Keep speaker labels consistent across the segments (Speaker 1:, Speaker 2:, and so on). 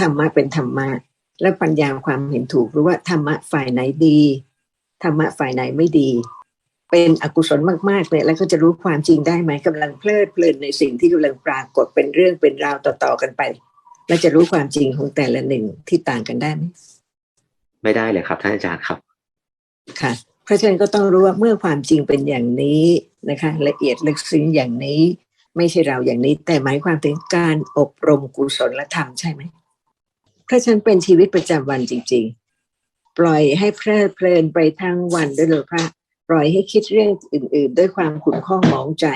Speaker 1: ธรรมะเป็นธรรมะ และปัญญาความเห็นถูกรู้ว่าธรรมะฝ่ายไหนดีธรรมะฝ่ายไหนไม่ดี เป็นอกุศลมากๆเลยแล้วก็จะรู้ความจริงได้ไหมกำลังเพลิดเพลินในสิ่งที่กำลังปรากฏเป็นเรื่องเป็นราวต่อๆกันไป แล้วจะรู้ความจริงของแต่ละหนึ่งที่ต่างกันได้ไหม
Speaker 2: ไม่ได้เลยครับท่านอาจารย์ครับ
Speaker 1: ค่ะเพราะฉะนั้นก็ต้องรู้ว่าเมื่อความจริงเป็นอย่างนี้นะคะ ละเอียดลึกซึ้งอย่างนี้ ไม่ใช่เราอย่างนี้ แต่หมายความถึงการอบรมกุศลธรรมใช่ไหม เพราะฉะนั้นเป็นชีวิตประจำวันจริง ๆ ปล่อยให้เพลิดเพลินไปทั้งวันด้วยเลยพระ ปล่อยให้คิดเรื่องอื่น ๆ ด้วยความขุ่นข้องหมองใจ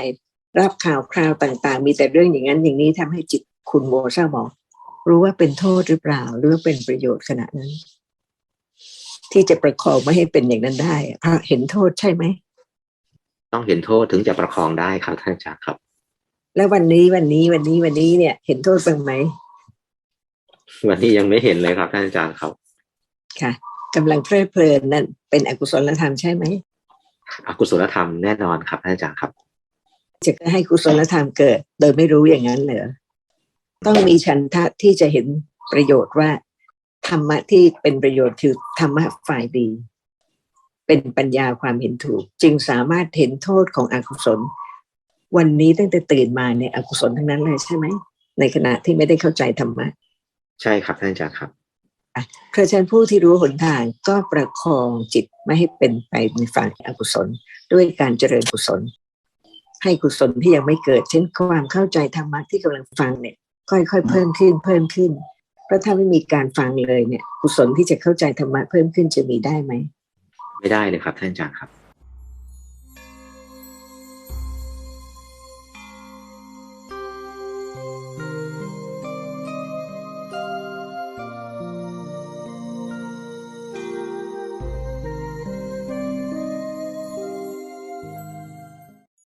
Speaker 1: รับข่าวคราวต่าง ๆ มีแต่เรื่องอย่างนั้นอย่างนี้ทำให้จิตขุ่นโมเศร้าหมอง รู้ว่าเป็นโทษหรือเปล่า หรือว่าเป็นประโยชน์ขณะนั้น ที่จะประคองไม่ให้เป็นอย่างนั้นได้เพราะเห็นโทษใช่ไหม
Speaker 2: ต้องเห็นโทษถึงจะประคองได้ครับท่านอาจารย์ครับ
Speaker 1: แล้ววันนี้วันนี้วันนี้วันนี้เนี่ย เห็นโทษบ้างไหม
Speaker 2: วันนี้ยังไม่เห็นเลยครับท่านอาจารย์ครับ
Speaker 1: ค่ะกำลังเพลิดเพลินนั่นเป็นอกุศลธรรมใช่ไหม
Speaker 2: อกุศลธรรมแน่นอนครับท่านอาจารย์ครับ
Speaker 1: จะให้กุศลธรรมเกิด โดยไม่รู้อย่างนั้นเหรอต้องมีฉันทะที่จะเห็นประโยชน์ว่า ธรรมะที่เป็นประโยชน์คือธรรมะฝ่ายดี เป็นปัญญาความเห็นถูก จึงสามารถเห็นโทษของอกุศล วันนี้ตั้งแต่ตื่นมาเนี่ยอกุศลทั้งนั้นเลยใช่ไหมในขณะที่ไม่ได้เข้าใจธรรมะ
Speaker 2: ใช่ครับท่านอาจารย์ครับ
Speaker 1: เพราะฉะนั้นผู้ที่รู้หนทางก็ประคองจิตไม่ให้เป็นไปในฝ่ายอกุศล ด้วยการเจริญกุศล ให้กุศลที่ยังไม่เกิด เช่นความเข้าใจธรรมะที่กำลังฟังเนี่ย ค่อยๆเพิ่มขึ้นเพิ่มขึ้น เพราะถ้าไม่มีการฟังเลยเนี่ย กุศลที่จะเข้าใจธรรมะเพิ่มขึ้นจะมีได้ไหม
Speaker 2: ไม่ได้เลยครับท่านอาจารย์ครับ